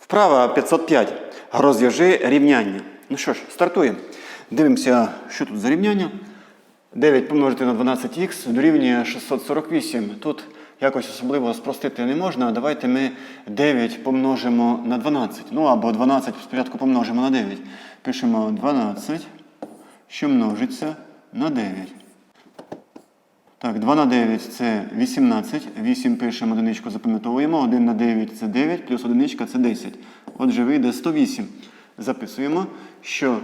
Вправа 505. Розв'яжи рівняння. Ну що ж, стартуємо. Дивимося, що тут за рівняння. 9 помножити на 12х дорівнює 648. Тут якось особливо спростити не можна. Давайте ми 9 помножимо на 12. Ну або 12 спочатку помножимо на 9. Пишемо 12, що множиться на 9. Так, 2 на 9 це 18. 8 пишемо, одиничку запам'ятовуємо. 1 на 9 це 9, плюс одиничка це 10. Отже, вийде 108. Записуємо, що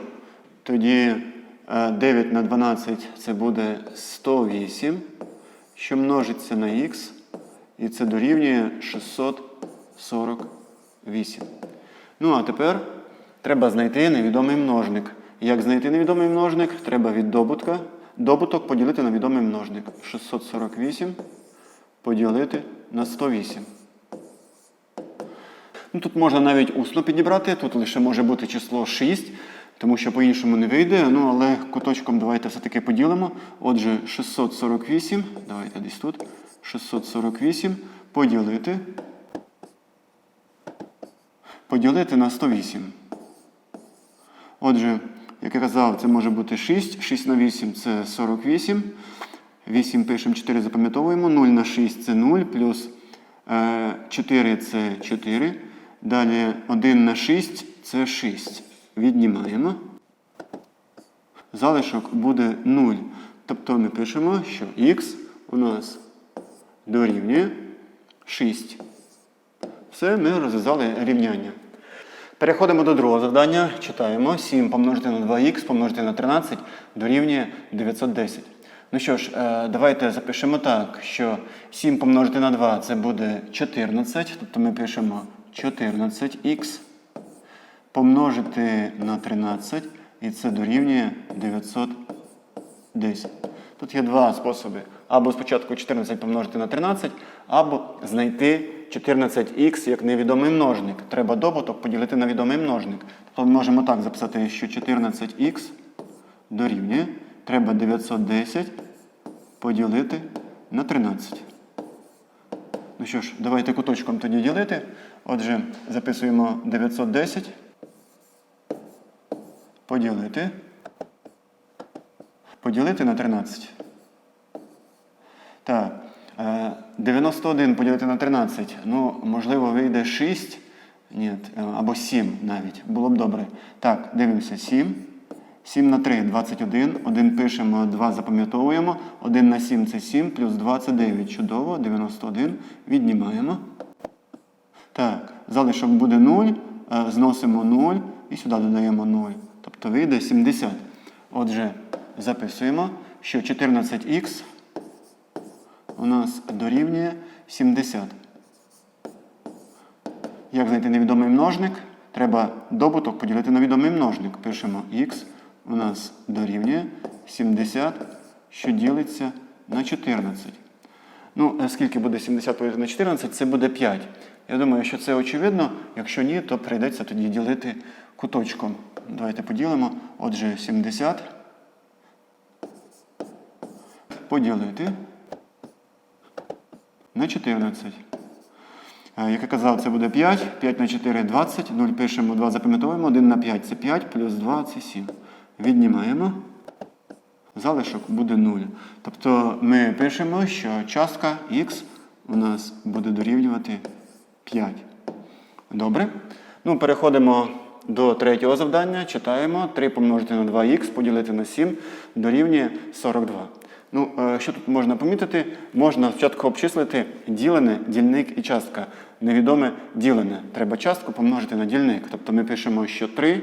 тоді е, 9 на 12 це буде 108, що множиться на х, і це дорівнює 648. Ну, а тепер треба знайти невідомий множник. Як знайти невідомий множник? Треба від добутка. Добуток поділити на відомий множник. 648 поділити на 108. Ну, тут можна навіть усно підібрати, тут лише може бути число 6, тому що по-іншому не вийде. Ну, але куточком давайте все-таки поділимо. Отже, 648, давайте десь тут. 648 поділити. Поділити на 108. Отже, як я казав, це може бути 6. 6 на 8 це 48. 8 пишемо, 4 запам'ятовуємо. 0 на 6 це 0, плюс е, 4 це 4. Далі 1 на 6 це 6. Віднімаємо. Залишок буде 0. Тобто ми пишемо, що х у нас дорівнює 6. Все, ми розв'язали рівняння. Переходимо до другого завдання. Читаємо. 7 помножити на 2х помножити на 13 дорівнює 910. Ну що ж, е, давайте запишемо так, що 7 помножити на 2 це буде 14. Тобто ми пишемо 14х помножити на 13, і це дорівнює 910. Тут є два способи. Або спочатку 14 помножити на 13, або знайти 14х як невідомий множник. Треба добуток поділити на відомий множник. Тобто ми можемо так записати, що 14х дорівнює. Треба 910 поділити на 13. Ну що ж, давайте куточком тоді ділити. Отже, записуємо 910 поділити. Поділити на 13. Так. Е, 91 поділити на 13. Ну, можливо, вийде 6. Ні, е, або 7 навіть. Було б добре. Так, дивимося. 7. 7 на 3 21. 1 пишемо, 2 запам'ятовуємо. 1 на 7 це 7, плюс 2 це 9. Чудово. 91. Віднімаємо. Так, залишок буде 0. е, Зносимо 0 і сюди додаємо 0. Тобто вийде 70. Отже, записуємо, що 14х у нас дорівнює 70. Як знайти невідомий множник? Треба добуток поділити на відомий множник. Пишемо х у нас дорівнює 70, що ділиться на 14. Ну, е, скільки буде 70 поділити на 14, це буде 5. Я думаю, що це очевидно. Якщо ні, то прийдеться тоді ділити куточком. Давайте поділимо. Отже, 70 поділити на 14. Е, Як я казав, це буде 5. 5 на 4 – 20. 0 пишемо, 2 запам'ятовуємо. 1 на 5 – це 5, плюс 2 – це 7. Віднімаємо. Залишок буде 0. Тобто ми пишемо, що частка х у нас буде дорівнювати 5. Добре. Ну, переходимо до третього завдання. Читаємо 3 помножити на 2х, поділити на 7 дорівнює 42. Ну, е, що тут можна помітити? Можна спочатку обчислити ділене, дільник і частка. Невідоме ділене. Треба частку помножити на дільник. Тобто ми пишемо, що 3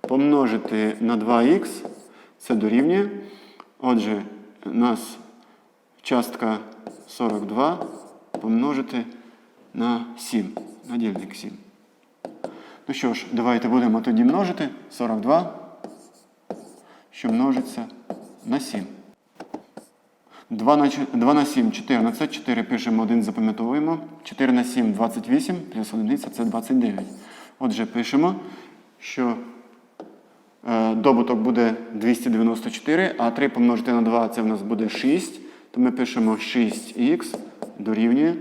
помножити на 2х це дорівнює. Отже, у нас частка 42 помножити на 7. На дільник 7. Ну що ж, давайте будемо тоді множити 42, що множиться на 7. 2 на, 2 на 7 14, 4 пишемо 1, запам'ятовуємо. 4 на 7 28, плюс 1 це 29. Отже, пишемо, що е, добуток буде 294, а 3 помножити на 2 це в нас буде 6. То ми пишемо 6х дорівнює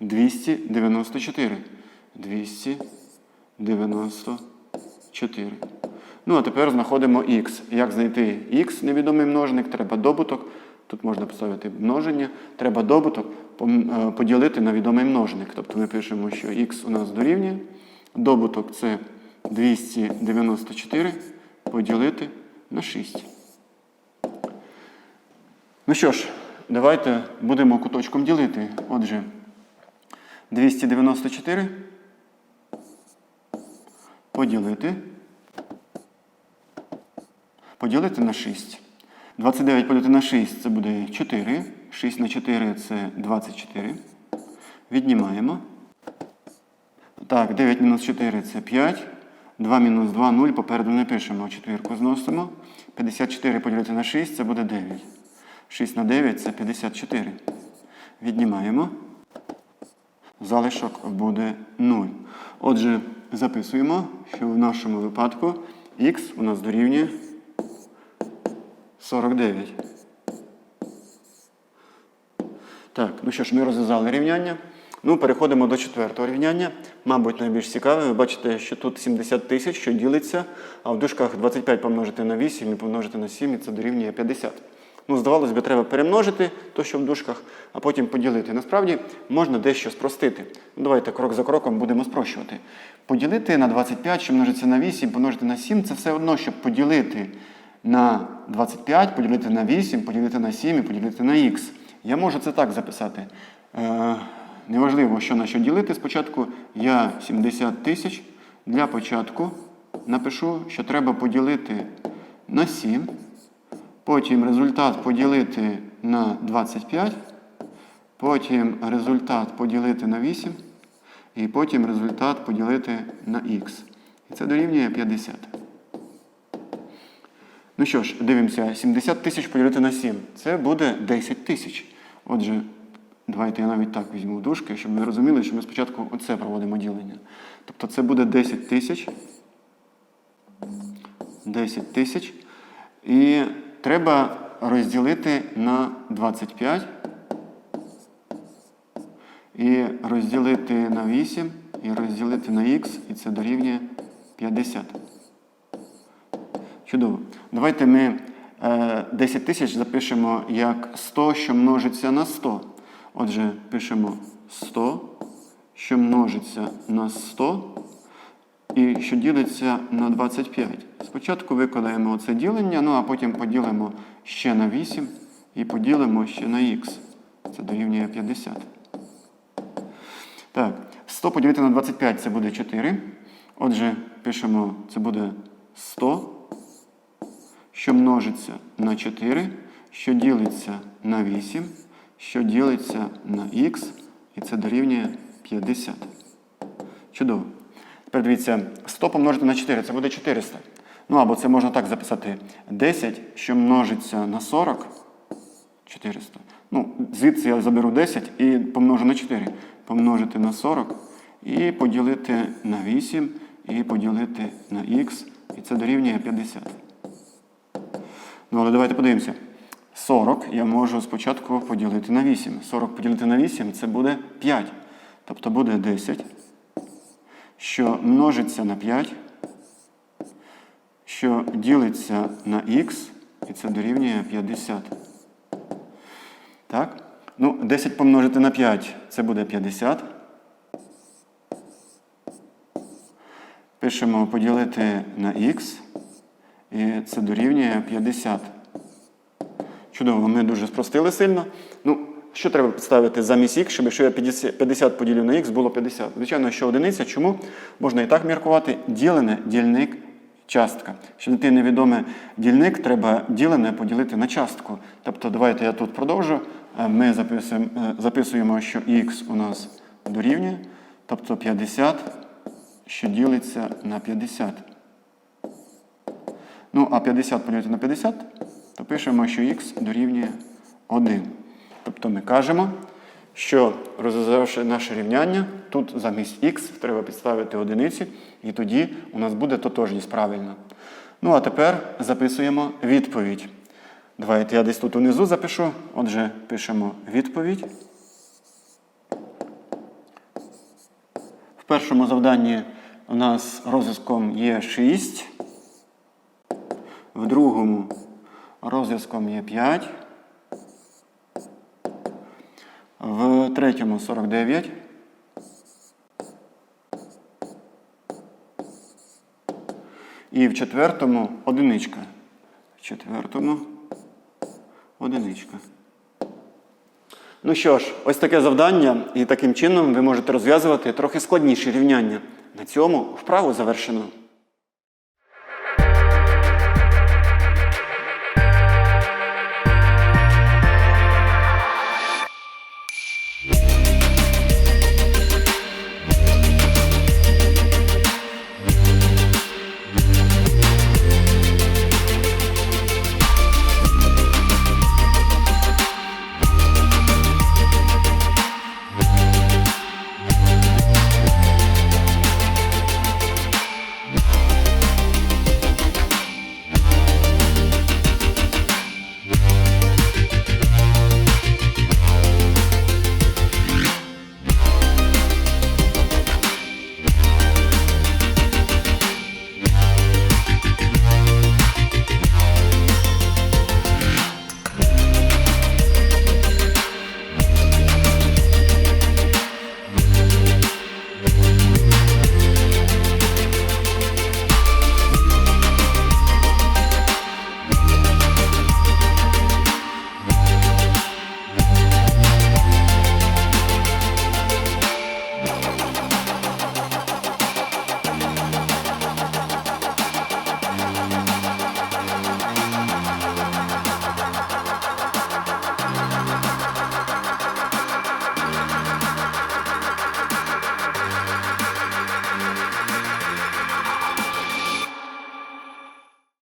294. 294. Ну, а тепер знаходимо х. Як знайти х, невідомий множник, треба добуток. Тут можна поставити множення. Треба добуток е, поділити на відомий множник. Тобто ми пишемо, що х у нас дорівнює. Добуток це 294 поділити на 6. Ну що ж, давайте будемо куточком ділити. Отже, 294 поділити. Поділити на 6. 29 поділити на 6 це буде 4. 6 на 4 це 24. Віднімаємо. Так, 9 мінус 4 це 5. 2 мінус 2 0. Попереду не пишемо. Четвірку зносимо. 54 поділити на 6 це буде 9. 6 на 9 це 54. Віднімаємо. Залишок буде 0. Отже, записуємо, що в нашому випадку х у нас дорівнює 49. Так, ну що ж, ми розв'язали рівняння. Ну, переходимо до четвертого рівняння. Мабуть, найбільш цікаве. Ви бачите, що тут 70 тисяч, що ділиться, а в дужках 25 помножити на 8 і помножити на 7, і це дорівнює 50. Ну, здавалось би, треба перемножити то, що в дужках, а потім поділити. Насправді можна дещо спростити. Ну, давайте крок за кроком будемо спрощувати. Поділити на 25, що множиться на 8, помножити на 7, це все одно, щоб поділити на 25, поділити на 8, поділити на 7 і поділити на х. Я можу це так записати. Е, неважливо, що на що ділити. Спочатку я 70 тисяч. Для початку напишу, що треба поділити на 7. Потім результат поділити на 25. Потім результат поділити на 8. І потім результат поділити на х. І це дорівнює 50. Ну що ж, дивимося, 70 тисяч поділити на 7. Це буде 10 тисяч. Отже, давайте я навіть так візьму дужки, щоб ви розуміли, що ми спочатку оце проводимо ділення. Тобто це буде 10 тисяч. 10 тисяч. І треба розділити на 25. І розділити на 8, і розділити на х, і це дорівнює 50. Чудово. Давайте ми е, 10 тисяч запишемо як 100, що множиться на 100. Отже, пишемо 100, що множиться на 100, і що ділиться на 25. Спочатку викладаємо оце ділення, ну а потім поділимо ще на 8 і поділимо ще на х. Це дорівнює 50. Так, 100 поділити на 25 це буде 4. Отже, пишемо, це буде 100 що множиться на 4, що ділиться на 8, що ділиться на х, і це дорівнює 50. Чудово. Тепер дивіться, 100 помножити на 4, це буде 400. Ну або це можна так записати. 10, що множиться на 40, 400. Ну, звідси я заберу 10 і помножу на 4. Помножити на 40 і поділити на 8, і поділити на х, і це дорівнює 50. Ну, але давайте подивимося. 40 я можу спочатку поділити на 8. 40 поділити на 8 це буде 5. Тобто буде 10, що множиться на 5, що ділиться на х, і це дорівнює 50. Так? Ну, 10 помножити на 5 це буде 50. Пишемо поділити на х. І це дорівнює 50. Чудово, ми дуже спростили сильно. Ну, що треба підставити замість х, щоб якщо я 50 50 поділю на х, було 50. Звичайно, що одиниця. Чому? Можна і так міркувати. Ділене, дільник, частка. Щоб знайти невідоме дільник, треба ділене поділити на частку. Тобто, давайте я тут продовжу. Е, Ми записуємо, е, записуємо що х у нас дорівнює. Тобто 50, що ділиться на 50. Ну, а 50 поділити на 50, то пишемо, що х дорівнює 1. Тобто ми кажемо, що розв'язавши наше рівняння, тут замість х треба підставити одиниці, і тоді у нас буде тотожність правильна. Ну, а тепер записуємо відповідь. Давайте я десь тут унизу запишу. Отже, пишемо відповідь. В першому завданні у нас розв'язком є 6. В другому розв'язком є 5. В третьому 49. І в четвертому одиничка. В четвертому одиничка. Ну що ж, ось таке завдання, і таким чином ви можете розв'язувати трохи складніші рівняння. На цьому вправу завершено.